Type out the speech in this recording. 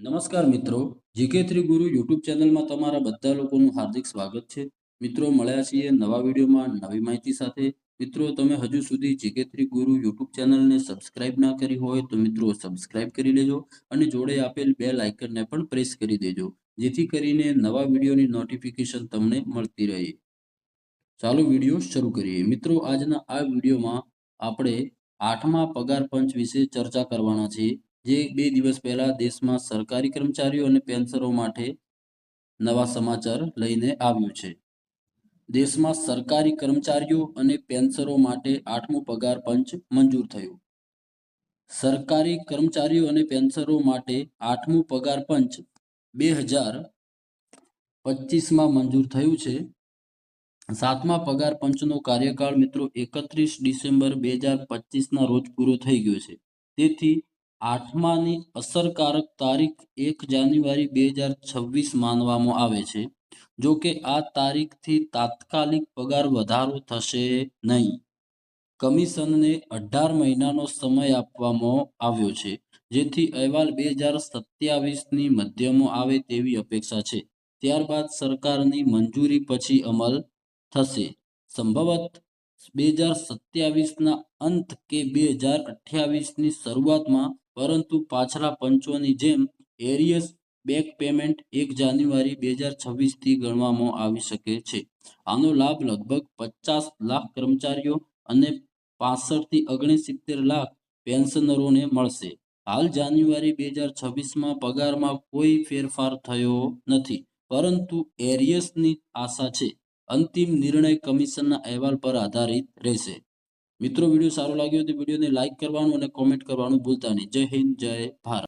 નમસ્કાર મિત્રો, GK three Guru YouTube ચેનલમાં તમારા બધા લોકોનું હાર્દિક સ્વાગત છે. મિત્રો, મળ્યા છીએ નવા વિડીયોમાં નવી માહિતી સાથે. મિત્રો, તમે હજુ સુધી જીકે થ્રી ગુરુ યુટ્યુબ ચેનલને સબસ્ક્રાઇબ ના કરી હોય તો મિત્રો સબસ્ક્રાઇબ કરી લેજો અને જોડે આપેલ બે લાઇકનને પણ પ્રેસ કરી દેજો, જેથી કરીને નવા વિડીયોની નોટિફિકેશન તમને મળતી રહે. ચાલો વીડિયો શરૂ કરીએ. મિત્રો, આજના આ વિડીયોમાં આપણે આઠમા પગાર પંચ વિશે ચર્ચા કરવાના છીએ. જે બે દિવસ પહેલા દેશમાં સરકારી કર્મચારીઓ અને પેન્શનરો માટે નવા સમાચાર લઈને આવ્યું છે. દેશમાં સરકારી કર્મચારીઓ અને પેન્શનરો માટે આઠમું પગાર પંચ મંજૂર થયું. સરકારી કર્મચારીઓ અને પેન્શનરો માટે આઠમું પગાર પંચ બે હજાર પચીસમાં મંજૂર થયું છે. સાતમા પગાર પંચનો કાર્યકાળ મિત્રો એકત્રીસ ડિસેમ્બર બે હજાર પચીસના રોજ પૂરો થઈ ગયો છે. તેથી આઠમાની અસરકારક તારીખ એક જાન્યુઆરી બે હજાર છવ્વીસ માનવામાં આવે છે. જો કે આ તારીખથી તાત્કાલિક પગાર વધારો થશે નહીં. કમિશનને અઢાર મહિનાનો સમય આપવામાં આવ્યો છે, જેથી અહેવાલ બે હજાર સત્યાવીસની મધ્યમાં આવે તેવી અપેક્ષા છે. ત્યારબાદ સરકારની મંજૂરી પછી અમલ થશે. સંભવત બે હજાર સત્યાવીસના અંત કે બે હજાર અઠ્યાવીસની શરૂઆતમાં પરંતુ પાછલા પંચોની જેમ એરિયસ બેક પેમેન્ટ એક જાન્યુઆરી બે હજાર છવ્વીસથી ગણવામાં આવી શકે છે. આનો લાભ લગભગ પચાસ લાખ કર્મચારીઓ અને પાસઠથી ઓગણસિત્તેર લાખ પેન્શનરોને મળશે. હાલ જાન્યુઆરી બે હજાર છવ્વીસમાં પગારમાં કોઈ ફેરફાર થયો નથી, પરંતુ એરિયસની આશા છે. અંતિમ નિર્ણય કમિશનના અહેવાલ પર આધારિત રહેશે. મિત્રો, વીડિયો સારો લાગ્યો તો વિડીયોને લાઇક કરવાનું અને કોમેન્ટ કરવાનું ભૂલતા નહીં. જય હિન્દ, જય ભારત.